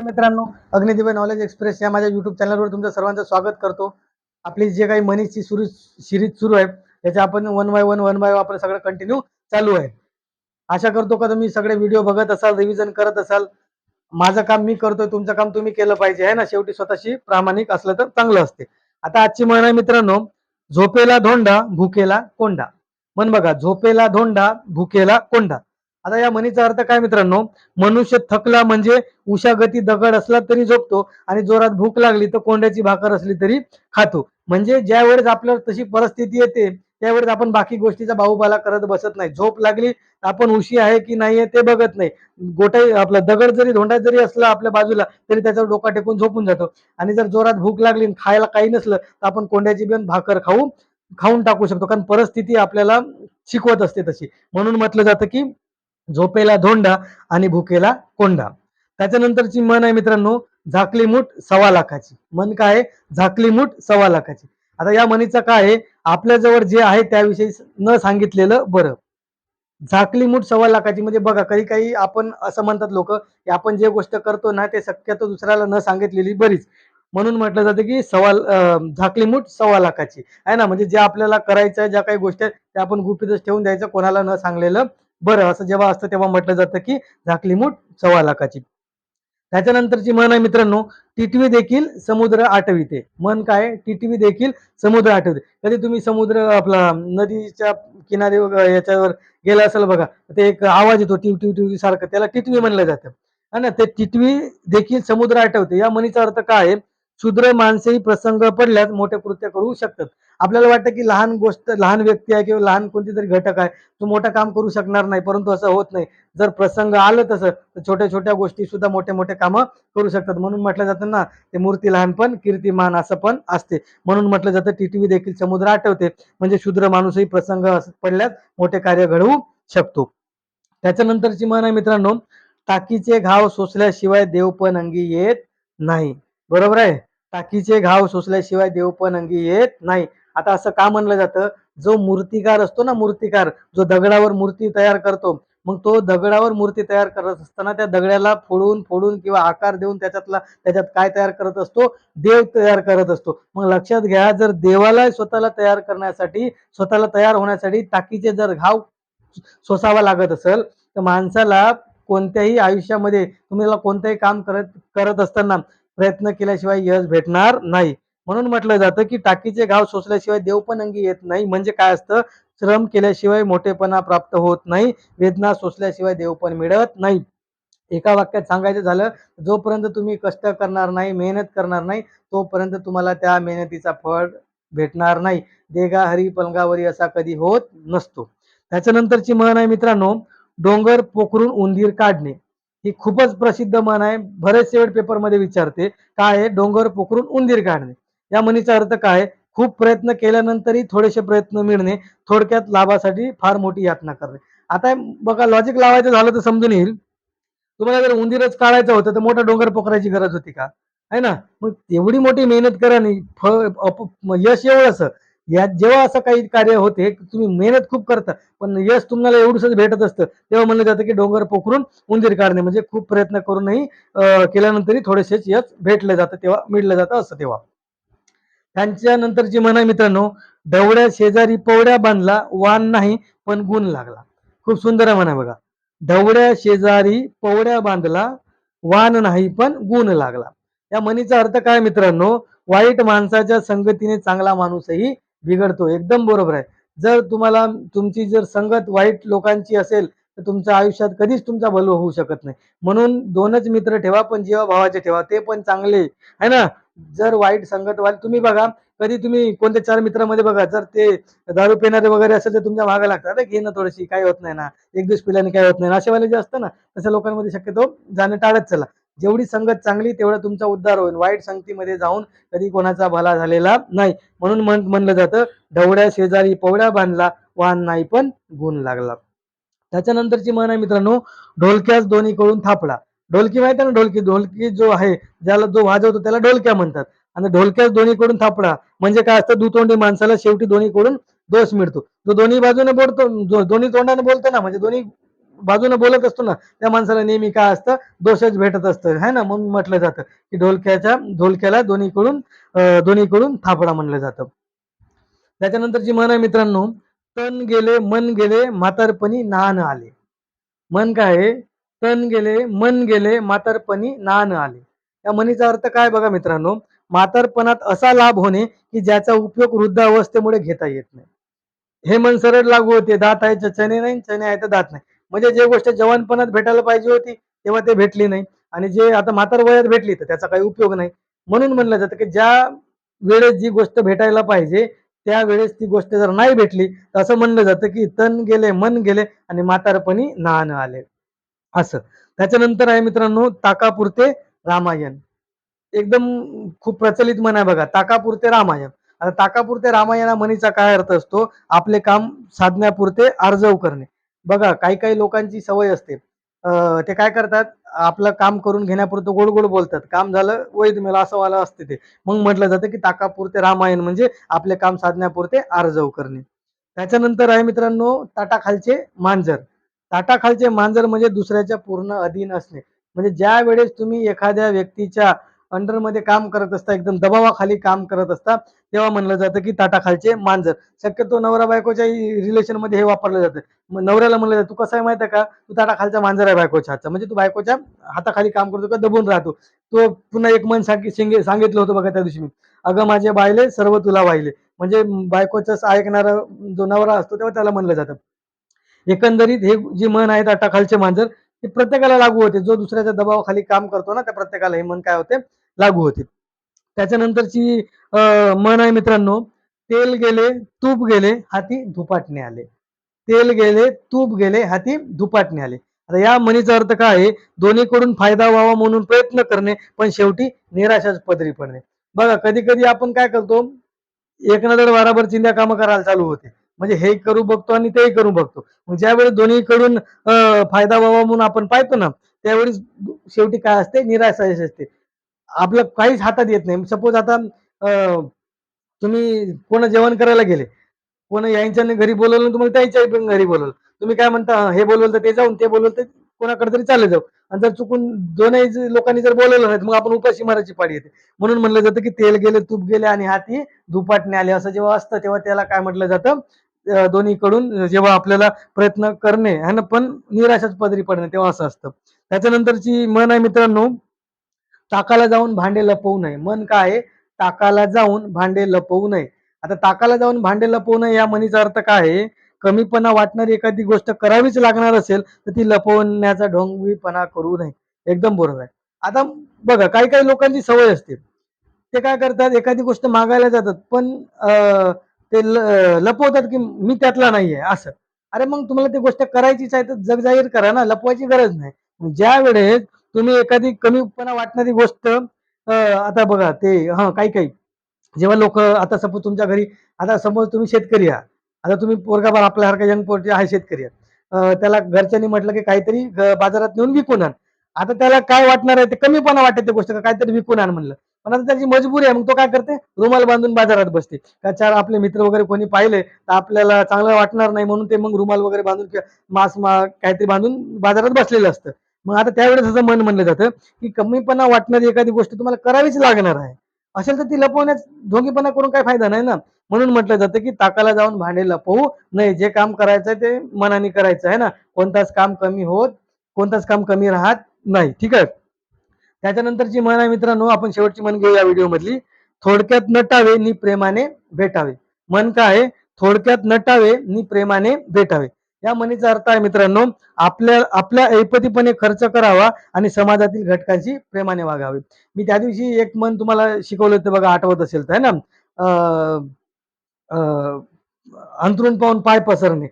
मित्रांनो अग्निदिव्य knowledge express या माझ्या युट्यूब चॅनलवर तुमचं सर्वांचं स्वागत करतो. आपली जे काही मनीची सुरू सिरीज सुरू आहे त्याच्या आपण one by one one by आपलं सगळं कंटिन्यू चालू आहे. आशा करतो का तुम्ही सगळे व्हिडिओ बघत असाल रिव्हिजन करत असाल. माझं काम मी करतोय तुमचं काम तुम्ही केलं पाहिजे आहे ना? शेवटी स्वतःशी प्रामाणिक असलं तर चांगलं असते. आता आजची म्हण आहे मित्रांनो झोपेला धोंडा भुकेला कोंडा. म्हण बघा झोपेला धोंडा भुकेला कोंडा. आता या म्हणीचा अर्थ काय मित्रांनो? मनुष्य थकला म्हणजे उशागती दगड असला तरी झोपतो आणि जोरात भूक लागली तर कोंड्याची भाकर असली तरी खातो. म्हणजे ज्या वेळेस आपल्याला तशी परिस्थिती येते त्यावेळेस आपण बाकी गोष्टीचा बाहुबाला करत बसत नाही. झोप लागली आपण उशी आहे की नाही आहे ते बघत नाही. गोटाई आपला दगड जरी धोंडा जरी असला आपल्या बाजूला तरी त्याचा डोका टेकून झोपून जातो. आणि जर जोरात भूक लागली खायला काही नसलं तर आपण कोंड्याची बिन भाकर खाऊ खाऊन टाकू शकतो. कारण परिस्थिती आपल्याला शिकवत असते तशी. म्हणून म्हटलं जातं की झोपेला धोंडा आणि भुकेला कोंडा. त्याच्यानंतरची मन आहे मित्रांनो झाकली मूठ सव्वा लाखाची. मन काय आहे? झाकली मूठ सव्वा लाखाची. आता या मनीचा काय आहे? आपल्याजवळ जे आहे त्याविषयी न सांगितलेलं बरं. झाकली मूठ सव्वा लाखाची म्हणजे बघा काही काही आपण असं म्हणतात लोक की आपण जे गोष्ट करतो ना ते शक्यतो दुसऱ्याला न सांगितलेली बरीच. म्हणून म्हटलं जातं की सव्वा झाकली मूठ सव्वा लाखाची. आहे ना? म्हणजे जे आपल्याला करायचं आहे ज्या काही गोष्टी आहेत त्या आपण गुपितच ठेवून द्यायचं कोणाला न सांगलेलं बरं असं जेव्हा असतं तेव्हा म्हटलं जातं की झाकली मूठ सव्वा लाखाची. त्याच्यानंतरची मन आहे मित्रांनो टिटवी देखील समुद्र आठविते मन काय? टिटवी देखील समुद्र आठवते कधी तुम्ही समुद्र आपला नदीच्या किनारी याच्यावर गेला असेल बघा ते एक आवाज येतो टिव टिव टिव सारखं. त्याला टिटवी म्हणलं जातं. है ना? ते टिटवी देखील समुद्र आठवते या म्हणीचा अर्थ काय आहे? शुद्र माणसेही प्रसंग पडल्यास मोठे कृत्य करू शकतात. आपल्याला वाटतं की लहान गोष्ट लहान व्यक्ती आहे किंवा लहान कोणती तरी घटक आहे तो मोठं काम करू शकणार नाही परंतु असं होत नाही. जर प्रसंग आलं तसं तर छोट्या छोट्या गोष्टी सुद्धा मोठे मोठे कामं करू शकतात. म्हणून म्हटलं जातं ना ते मूर्ती लहानपण कीर्तिमान असं पण असते. म्हणून म्हटलं जातं टीटीव्ही देखील समुद्र आठवते. म्हणजे शूद्र माणूसही प्रसंग पडल्यास मोठे कार्य घडवू शकतो. त्याच्यानंतरची म्हण आहे मित्रांनो टाकीचे घाव सोसल्याशिवाय देव पण अंगी येत नाही. बरोबर आहे? टाकीचे घाव सोसल्याशिवाय देव पण अंगी येत नाही. आता असं का म्हणलं जातं? जो मूर्तिकार असतो ना मूर्तिकार जो दगडावर मूर्ती तयार करतो मग तो दगडावर मूर्ती तयार करत असताना त्या दगडाला फोडून फोडून किंवा आकार देऊन त्याच्यातला त्याच्यात काय तयार करत असतो? देव तयार करत असतो. मग लक्षात घ्या जर देवाला स्वतःला तयार करण्यासाठी स्वतःला तयार होण्यासाठी टाकीचे जर घाव सोसावा लागत असेल तर माणसाला कोणत्याही आयुष्यामध्ये तुम्हाला कोणतंही काम करत करत असताना प्रयत्न केल्याशिवाय यश भेटणार नाही. म्हणून म्हटलं जातं की टाकीचे घाव सोसल्याशिवाय देव पण अंगी येत नाही. म्हणजे काय असतं? श्रम केल्याशिवाय मोठेपणा प्राप्त होत नाही. वेदना सोसल्याशिवाय देव पण मिळत नाही. एका वाक्यात सांगायचं झालं जोपर्यंत तुम्ही कष्ट करणार नाही मेहनत करणार नाही तोपर्यंत तुम्हाला त्या मेहनतीचा फळ भेटणार नाही. देगा हरी पलंगावरी असा कधी होत नसतो. त्याच्यानंतरची म्हण आहे मित्रांनो डोंगर पोखरून उंदीर काढणे. ही खूपच प्रसिद्ध म्हण आहे. बरेचसे वेळ पेपरमध्ये विचारते काय आहे? डोंगर पोखरून उंदीर काढणे. या म्हणीचा अर्थ काय? खूप प्रयत्न केल्यानंतरही थोडेसे प्रयत्न मिळणे थोडक्यात लाभासाठी फार मोठी यातना करणे. आता बघा लॉजिक लावायचं झालं तर समजून येईल. तुम्हाला जर उंदीरच काढायचं होतं तर मोठा डोंगर पोखरायची गरज होती का? आहे ना? मग एवढी मोठी मेहनत करा नाही यश एवढं असं. यात जेव्हा असं काही कार्य होते तुम्ही मेहनत खूप करता पण यश तुम्हाला एवढंच भेटत असतं. तेव्हा म्हणलं जातं की डोंगर पोखरून उंदीर काढणे म्हणजे खूप प्रयत्न करूनही केल्यानंतरही थोडेसेच यश भेटलं जातं तेव्हा मिळलं जातं असं तेव्हा. त्यांच्या नंतरची म्हण मित्रांनो डवड्या शेजारी पवड्या बांधला वान नाही पण गुण लागला. खूप सुंदर आहे म्हणा बघा. ढवड्या शेजारी पवड्या बांधला वान नाही पण गुण लागला. या म्हणीचा अर्थ काय मित्रांनो वाईट माणसाच्या संगतीने चांगला माणूसही बिघडतो. एकदम बरोबर आहे. जर तुम्हाला तुमची जर संगत वाईट लोकांची असेल तर तुमच्या आयुष्यात कधीच तुमचा भलव होऊ शकत नाही. म्हणून दोनच मित्र ठेवा पण जीवा भावाचे ठेवा ते पण चांगले. आहे ना? जर वाईट संगत व्हाल तुम्ही बघा कधी तुम्ही कोणत्या चार मित्रामध्ये बघा जर ते दारू पिणारे वगैरे असेल तर तुमच्या मागे लागतात. घे ना थोडीशी काही होत नाही ना. एक दिवस पिल्याने काय होत नाही ना. अशावाले जे असतं ना तसं लोकांमध्ये शक्यतो जाणं टाळत चला. जेवढी संगत चांगली तेवढा तुमचा उद्धार होईल. वाईट संगतीमध्ये जाऊन कधी कोणाचा भला झालेला नाही. म्हणून म्हणलं जातं ढवड्या शेजारी पवड्या बांधला वाहन नाही पण गुण लागला. त्याच्यानंतरची म्हण आहे मित्रांनो ढोलक्यास दोन्हीकडून थापला. ढोलकी माहिती आहे ना ढोलकी? ढोलकी जो आहे ज्याला जो वाजवतो त्याला ढोलक्या म्हणतात. आणि ढोलक्यास दोन्हीकडून थापडा. म्हणजे काय असतं दुतोंडी माणसाला शेवटी दोन्हीकडून दोष मिळतो. जो दोन्ही बाजूने बोलतो दोन्ही तोंडाने बोलतो ना म्हणजे दोन्ही बाजूने बोलत असतो ना त्या माणसाला नेहमी काय असतं दोषच भेटत असतं. है ना? म्हणून म्हटलं जातं की ढोलक्याच्या ढोलक्याला दोन्हीकडून दोन्हीकडून थापडा म्हणलं जातं. त्याच्यानंतर जी म्हण आहे मित्रांनो तन गेले मन गेले म्हातारपणी नान आले. मन काय आहे? तन गेले मन गेले म्हातारपणी नान आले. या म्हणीचा अर्थ काय बघा मित्रांनो? म्हातारपणात असा लाभ होणे की ज्याचा उपयोग वृद्धावस्थेमुळे घेता येत नाही. हे मन सरळ लागू होते. दात आहे चने चणे नाही चणे आहे तर दात नाही. म्हणजे जे गोष्ट जवानपणात भेटायला पाहिजे होती तेव्हा ते भेटली नाही. आणि जे आता म्हातार वयात भेटली तर त्याचा काही उपयोग नाही. म्हणून म्हणलं जातं की ज्या वेळेस जी गोष्ट भेटायला पाहिजे त्यावेळेस ती गोष्ट जर नाही भेटली तर असं म्हणलं जातं की तन गेले मन गेले आणि म्हातारपणी नान आले. असं. त्याच्यानंतर आहे मित्रांनो ताकापुरते रामायण. एकदम खूप प्रचलित म्हण आहे बघा ताकापुरते रामायण. आता ताकापुरते रामायण या म्हणीचा काय अर्थ असतो? आपले काम साधण्यापुरते आर्जव करणे. बघा काही काही लोकांची सवय असते. अं, ते काय करतात? आपलं काम करून घेण्यापुरतं गोड गोड बोलतात. काम झालं वैध मेला असं वाला असते ते. मग म्हटलं जातं की ताकापुरते रामायण म्हणजे आपले काम साधण्यापुरते आर्जव करणे. त्याच्यानंतर आहे मित्रांनो ताटाखालचे मांजर. ताटाखालचे मांजर म्हणजे दुसऱ्याच्या पूर्ण अधीन असणे. म्हणजे ज्या वेळेस तुम्ही एखाद्या व्यक्तीच्या अंडरमध्ये काम करत असता एकदम दबावाखाली काम करत असता तेव्हा म्हणलं जातं की ताटाखालचे मांजर. शक्यतो नवरा बायकोच्या रिलेशनमध्ये हे वापरलं जातं. नवऱ्याला म्हणलं जातं तू कसं आहे माहिती आहे का? तू ताटाखालचा मांजर आहे बायकोच्या हातचा. म्हणजे तू बायकोच्या हाताखाली काम करतो का? दबून राहतो. तो पुन्हा एक मन सांगे- सांगितलं होतं बघा त्या दिवशी मी. अगं माझे बायले सर्व तुला वाहिले. म्हणजे बायकोचं ऐकणारा जो नवरा असतो तेव्हा त्याला म्हणलं जातं. एकंदरीत हे जे मन आहे ताटाखालचे मांजर ते प्रत्येकाला लागू होते. जो दुसऱ्याच्या दबावाखाली काम करतो ना त्या प्रत्येकाला हे मन काय होते? लागू होते. त्याच्यानंतरची अं, आहे मित्रांनो तेल गेले तूप गेले हाती धुपाटणे आले. तेल गेले तूप गेले हाती धुपाटणे आले. आता या म्हणीचा अर्थ काय आहे? दोन्हीकडून फायदा व्हावा म्हणून प्रयत्न करणे पण शेवटी निराशाच पदरी पडणे. बघा कधी कधी आपण काय करतो? एक नजर वाराभर चिंध्या कामं करायला चालू होते. म्हणजे हे करू बघतो आणि तेही करू बघतो. ज्यावेळी ज्यावेळेस दोन्हीकडून फायदा व्हावा म्हणून आपण पाहतो ना त्यावेळी शेवटी काय असते? निराशा असते. आपलं काहीच हातात येत नाही. सपोज आता अं, तुम्ही कोण जेवण करायला गेले. कोण यांच्याने घरी बोलवलं तुम्हाला त्यांच्या पण घरी बोलवलं. तुम्ही काय म्हणता हे बोलवलं तर ते जाऊन ते बोलवलं तर कोणाकडे तरी चालले जाऊ. आणि जर चुकून दोनही लोकांनी जर बोलवलं नाही तर मग आपण उपाशी मारायची पाडी येते. म्हणून म्हणलं जातं की तेल गेले तूप गेले आणि हाती दुपाटणे आले असं जेव्हा असतं तेव्हा त्याला काय म्हटलं जातं? दोन्हीकडून जेव्हा आपल्याला प्रयत्न करणे है ना पण निराशाच पदरी पडणे तेव्हा असं असतं. त्याच्यानंतरची मन आहे मित्रांनो ताकाला जाऊन भांडे लपवू नये. मन काय आहे? ताकाला जाऊन भांडे लपवू नये. आता ताकाला जाऊन भांडे लपवू नये या म्हणीचा अर्थ काय आहे? कमीपणा वाटणारी एखादी गोष्ट करावीच लागणार असेल तर ती लपवण्याचा ढोंगवीपणा करू नये. एकदम बरोबर आहे. आता बघा काही काही लोकांची सवय असते. ते काय करतात? एखादी गोष्ट मागायला जातात. पण अं, ते ल- लपवतात की मी त्यातला नाहीये असं. अरे मग तुम्हाला ती गोष्ट करायचीच आहे तर जग जाहीर करा ना लपवायची गरज नाही. ज्या वेळेस तुम्ही एखादी कमीपणा वाटणारी गोष्ट आता बघा ते हा काही काही. जेव्हा लोक आता सपोज तुमच्या घरी आता समज तुम्ही शेतकरी आहात. आता तुम्ही पोरगाबार आपल्यासारखा यंग पोरचे आहे शेतकरी त्याला घरच्यांनी म्हटलं की काहीतरी बाजारात नेऊन विकून आण. आता त्याला काय वाटणार आहे ते कमीपणा वाटत ते गोष्ट काहीतरी विकून आण म्हणलं. पण आता त्याची मजबुरी आहे. मग तो काय करते? रुमाल बांधून बाजारात बसते. का चार आपले मित्र वगैरे कोणी पाहिले तर आपल्याला चांगलं वाटणार नाही म्हणून ते मग रुमाल वगैरे बांधून किंवा मास्क मा काहीतरी बांधून बाजारात बसलेलं असतं. मग आता त्यावेळेस असं मन म्हणलं जातं की कमीपणा वाटणारी एखादी गोष्ट तुम्हाला करावीच लागणार आहे. असेल तर ती लपवण्यात ढोंगीपणा करून काही फायदा नाही ना? म्हणून म्हटलं जातं की ताकाला जाऊन भांडे लपवू. नाही जे काम करायचं आहे ते मनाने करायचं आहे ना? कोणताच काम कमी होत कोणताच काम कमी राहत नाही. ठीक आहे? त्याच्यानंतरची म्हण आहे मित्रांनो आपण शेवटची म्हण घेऊ या व्हिडिओ मधली थोडक्यात नटावे नि प्रेमाने भेटावे. मन काय आहे? थोडक्यात नटावे नि प्रेमाने भेटावे. या म्हणीचा अर्थ आहे मित्रांनो आपल्या आपल्या ऐपतीपणे खर्च करावा आणि समाजातील घटकांशी प्रेमाने वागावे. मी त्या दिवशी एक मन तुम्हाला शिकवलं होतं बघा आठवत असेल तर ना? अं, अं, पाहून पाय पसरणे.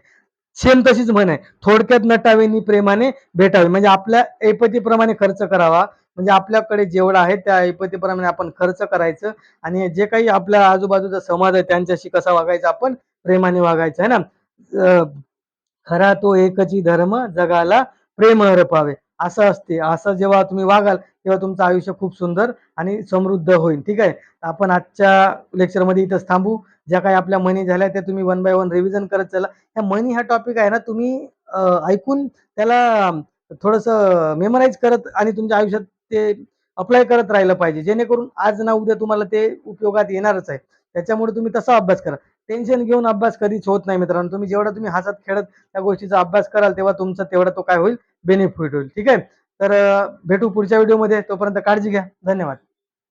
सेम तशीच म्हण आहे. थोडक्यात नटावे नि प्रेमाने भेटावे. म्हणजे आपल्या ऐपतीप्रमाणे खर्च करावा म्हणजे आपल्याकडे जेवढं आहे त्या ऐपतीप्रमाणे आपण खर्च करायचं आणि जे काही आपल्या आजूबाजूचा समाज आहे त्यांच्याशी कसा वागायचा आपण प्रेमाने वागायचं आहे ना? खरा तो एकची धर्म जगाला प्रेम अर्पावे असं असते. असं जेव्हा तुम्ही वागाल तेव्हा तुमचं आयुष्य खूप सुंदर आणि समृद्ध होईल. ठीक आहे? आपण आजच्या लेक्चरमध्ये इथंच थांबू. ज्या काही आपल्या मनी झाल्या त्या तुम्ही वन बाय वन रिव्हिजन करत चला. ह्या मनी हा टॉपिक आहे ना तुम्ही ऐकून त्याला थोडंसं मेमराईज करत आणि तुमच्या आयुष्यात ते अप्लाय करत राहिलं पाहिजे. जेणेकरून आज ना उद्या तुम्हाला ते उपयोगात येणारच आहे. त्याच्यामुळे तुम्ही तसा अभ्यास करा. टेन्शन घेऊन अभ्यास कधीच होत नाही मित्रांनो. तुम्ही जेवढा तुम्ही हसत खेळत त्या गोष्टीचा अभ्यास कराल तेव्हा तुमचा तेवढा तो काय होईल? बेनिफिट होईल. ठीक आहे? तर भेटू पुढच्या व्हिडिओमध्ये तोपर्यंत काळजी घ्या. धन्यवाद.